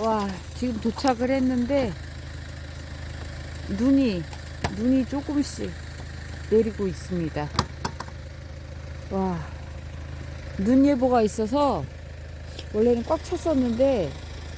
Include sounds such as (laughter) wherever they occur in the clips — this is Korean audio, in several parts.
와, 지금 도착을 했는데, 눈이, 눈이 조금씩 내리고 있습니다. 와, 눈 예보가 있어서, 원래는 꽉 찼었는데,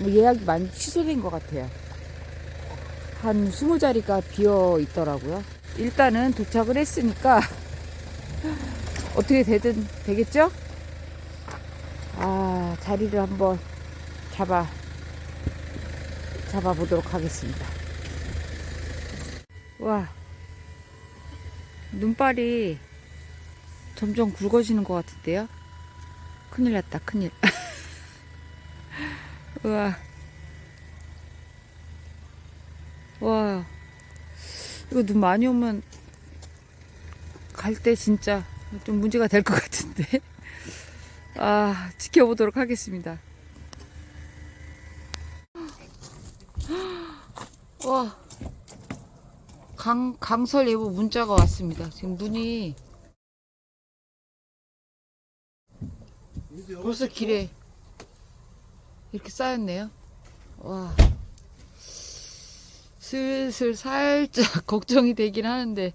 뭐 예약이 많이 취소된 것 같아요. 한 20자리가 비어 있더라고요. 일단은 도착을 했으니까, (laughs) 어떻게 되든 되겠죠? 아, 자리를 한번 잡아, 잡아보도록 하겠습니다. 와, 눈발이 점점 굵어지는 것 같은데요? 큰일 났다, 큰일. (laughs) 우와. 와, 이거 눈 많이 오면 갈 때 진짜 좀 문제가 될 것 같은데. (laughs) 아, 지켜보도록 하겠습니다. 와, 강, 강설 예보 문자가 왔습니다. 지금 눈이 벌써 길에 이렇게 쌓였네요. 와, 슬슬 살짝 (laughs) 걱정이 되긴 하는데,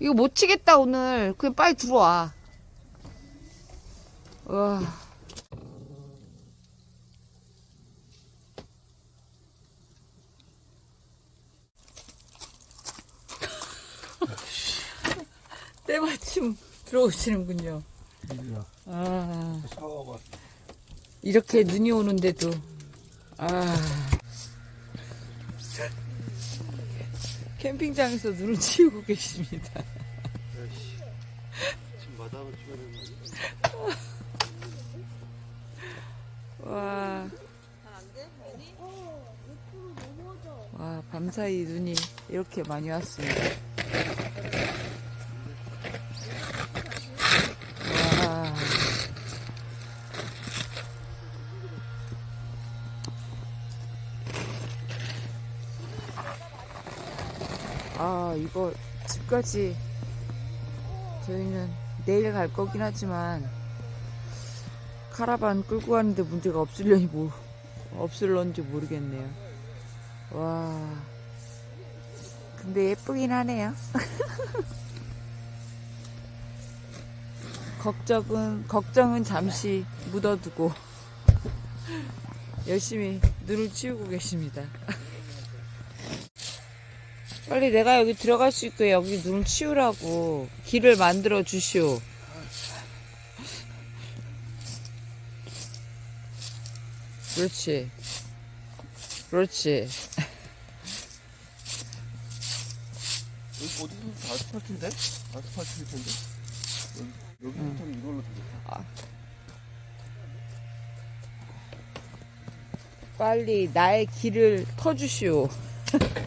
이거 못 치겠다, 오늘. 그냥 빨리 들어와. 와. 때마침 들어오시는군요. 아, 샤워가 이렇게 눈이 오는데도, 아. 캠핑장에서 눈을 치우고 계십니다. 지금 마당을 치워야 되는 거 와. 와, 밤사이 눈이 이렇게 많이 왔습니다. 아, 이거 집까지 저희는 내일 갈 거긴 하지만 카라반 끌고 가는데 문제가 없으려니 뭐 없을런지 모르겠네요. 와. 근데 예쁘긴 하네요. (laughs) 걱정은 걱정은 잠시 묻어두고 열심히 눈을 치우고 계십니다. (laughs) 빨리 내가 여기 들어갈 수 있게 여기 눈을 치우라고 길을 만들어 주시오. 그렇지. 그렇지. 여기 어디서 아스팔트인데? 아스팔트일 텐데 여기, 여기부터는 이걸로 되겠다 빨리 나의 길을 터주시오. (laughs)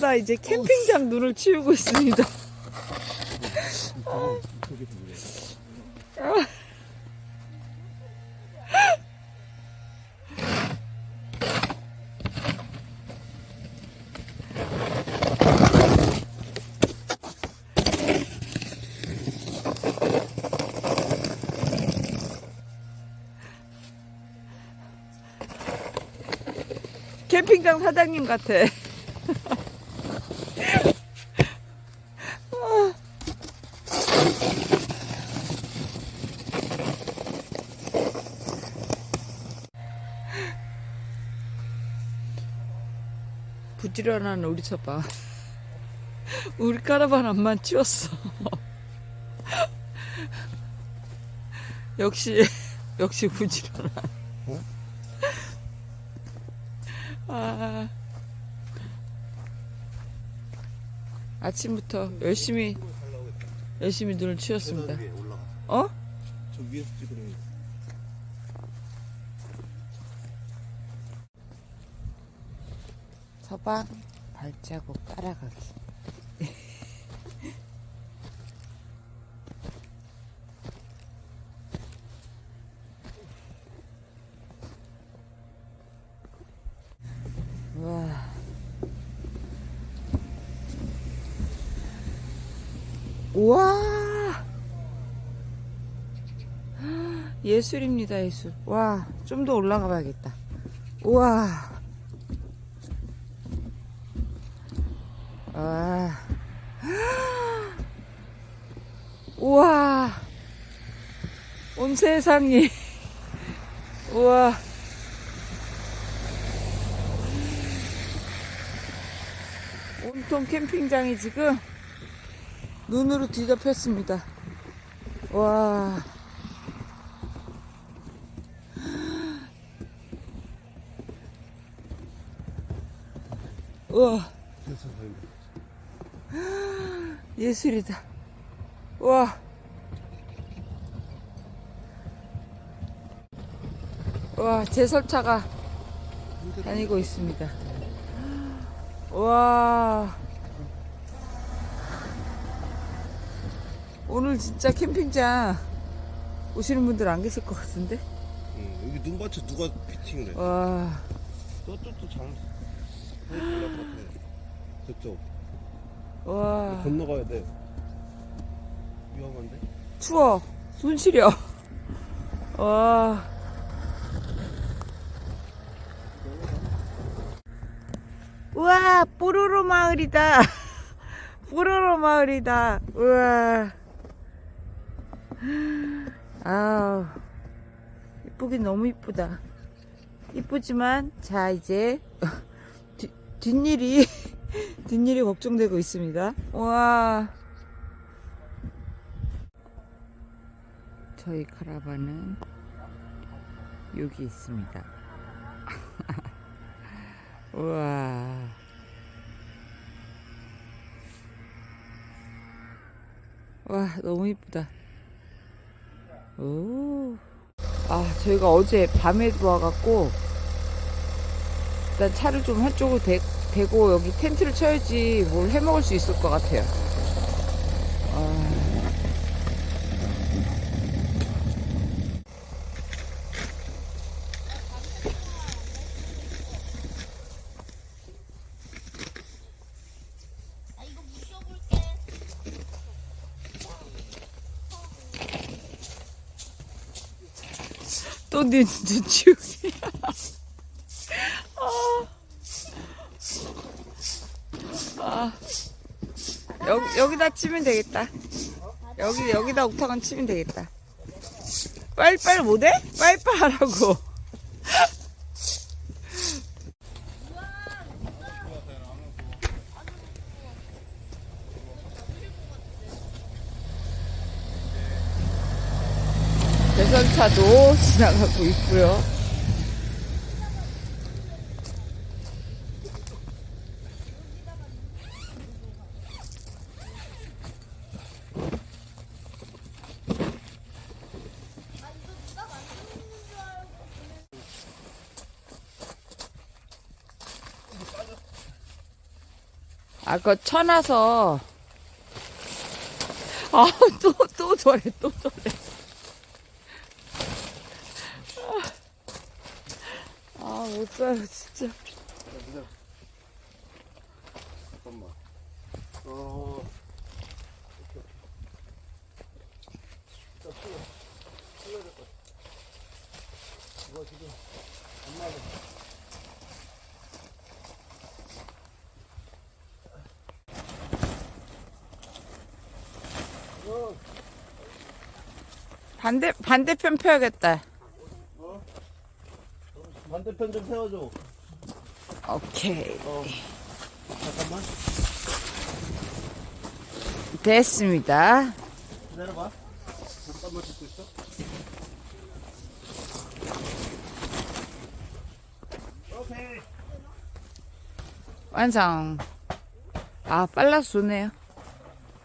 하다 이제 캠핑장 눈을 치우고 있습니다. 캠핑장 사장님 같아. 부지런한 우리 저봐. 우리 카라반 안만 치웠어. 역시 역시 부지런한. 어? 아. 아침부터 열심히 열심히 눈을 치웠습니다. 어? 저 위에서 찍으래 서방 발자국 따라가기. 와. (laughs) 우와. (gasps) 예술입니다, 예술. 와, 좀 더 올라가 봐야겠다. 우와. 와. (gasps) 우와. 온 세상이. (laughs) 우와. 온통 캠핑장이 지금 눈으로 뒤덮였습니다. 와. 우와. (gasps) 다행이다. (gasps) 예술이다. 와. 와, 제설차가 다니고 있습니다. (gasps) 와. 오늘 진짜 캠핑장 오시는 분들 안 계실 것 같은데? 응, 여기 눈밭에 누가 피팅을 해? 와. 저쪽도 같아. 저쪽. 와. 건너가야 돼. 위험한데? 추워. 손 시려. 와. 우와, 뽀로로 마을이다. (laughs) 뽀로로 마을이다. 우와. 아우. 이쁘긴 너무 이쁘다. 이쁘지만, 자, 이제, (laughs) 뒤, 뒷일이, (laughs) (laughs) 뒷일이 걱정되고 있습니다. 와. 저희 카라반은 여기 있습니다. (laughs) 우와. 와, 너무 이쁘다. 오. 아, 저희가 어제 밤에 들어와갖고, 일단 차를 좀 한쪽으로 대, 대고 여기 텐트를 쳐야지 뭘 해 먹을 수 있을 것 같아요. 아. 또 눈, 눈 치우기. 아. 아. 여기, 여기다 치면 되겠다. 여기, 여기다 옥타건 치면 되겠다. 빨리빨리 못해? 빨리빨리 하라고. (laughs) 대선차도 지나가고 있고요. 아, 그거 쳐놔서. 아, 또, 또 저래, 또 저래. 아, 못 살아, 진짜. 잠깐만. 어. 이거 지금 안 맞아. 어, 반대, 반대편 펴야겠다. 반대편 좀 세워줘. 오케이. 어. 잠깐만. 됐습니다. 기다려봐. 잠깐만 듣고 있어. 오케이. 완성. 아, 빨라서 좋네요.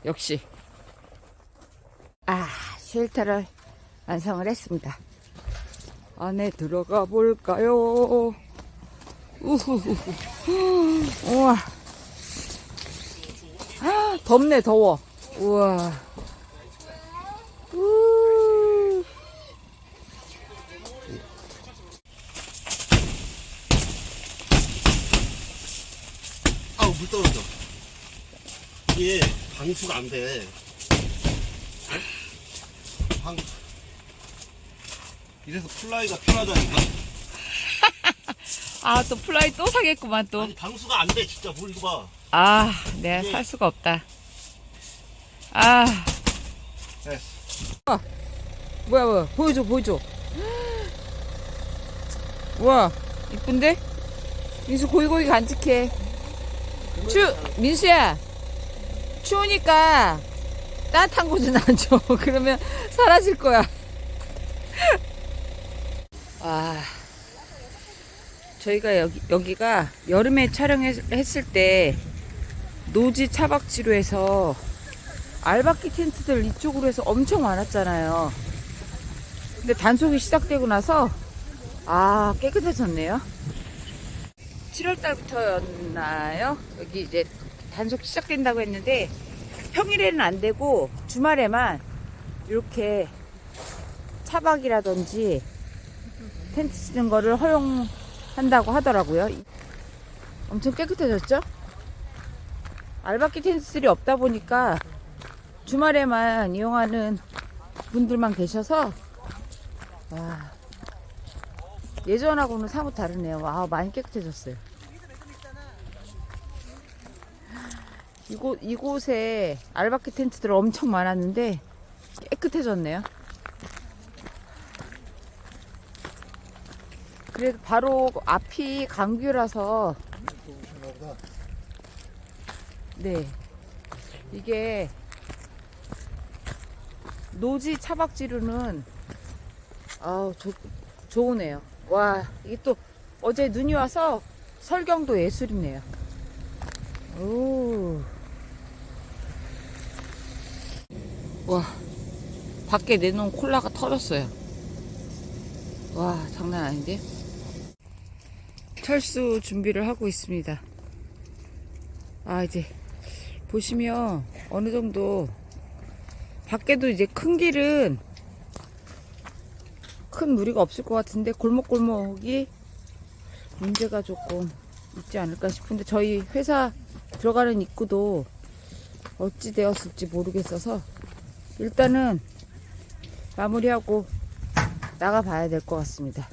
역시. 아, 쉘터를 완성을 했습니다. 안에 들어가 볼까요? 우후후. 우와. 아, 덥네, 더워. 우와. 우. 아우 물 떨어져. 이게 방수가 안 돼. 방 이래서 플라이가 편하다니까 아, 또 플라이 또 사겠구만, 또. 아니 방수가 안 돼 진짜 뭘 이거 봐 아, 내가 살 수가 없다. 아. 네. 아, 뭐야, 뭐야. 보여줘, 보여줘. 우와, 이쁜데? 민수 고이고이 간직해. 추, 민수야. 추우니까 따뜻한 곳은 안 줘. 그러면 사라질 거야. 아. 저희가 여기, 여기가 여름에 촬영했을 때 노지 차박지로 해서 알바끼 텐트들 이쪽으로 해서 엄청 많았잖아요. 근데 단속이 시작되고 나서 아 깨끗해졌네요. 7월 달부터였나요? 여기 이제 단속 시작된다고 했는데 평일에는 안 되고 주말에만 이렇게 차박이라든지 텐트 치는 거를 허용한다고 하더라고요. 엄청 깨끗해졌죠? 알바끼 텐트들이 없다 보니까 주말에만 이용하는 분들만 계셔서 와 예전하고는 사뭇 다르네요. 와 많이 깨끗해졌어요. 이곳 이곳에 알바끼 텐트들 엄청 많았는데 깨끗해졌네요. 그래도 바로 앞이 강뷰라서 네 이게 노지 차박지로는 아우 좋, 좋으네요. 와 이게 또 어제 눈이 와서 설경도 예술이네요. 오. 와 밖에 내놓은 콜라가 터졌어요. 와 장난 아닌데? 철수 준비를 하고 있습니다. 아 이제 보시면 어느 정도 밖에도 이제 큰 길은 큰 무리가 없을 것 같은데 골목골목이 문제가 조금 있지 않을까 싶은데 저희 회사 들어가는 입구도 어찌 되었을지 모르겠어서 일단은 마무리하고 나가 봐야 될 것 같습니다.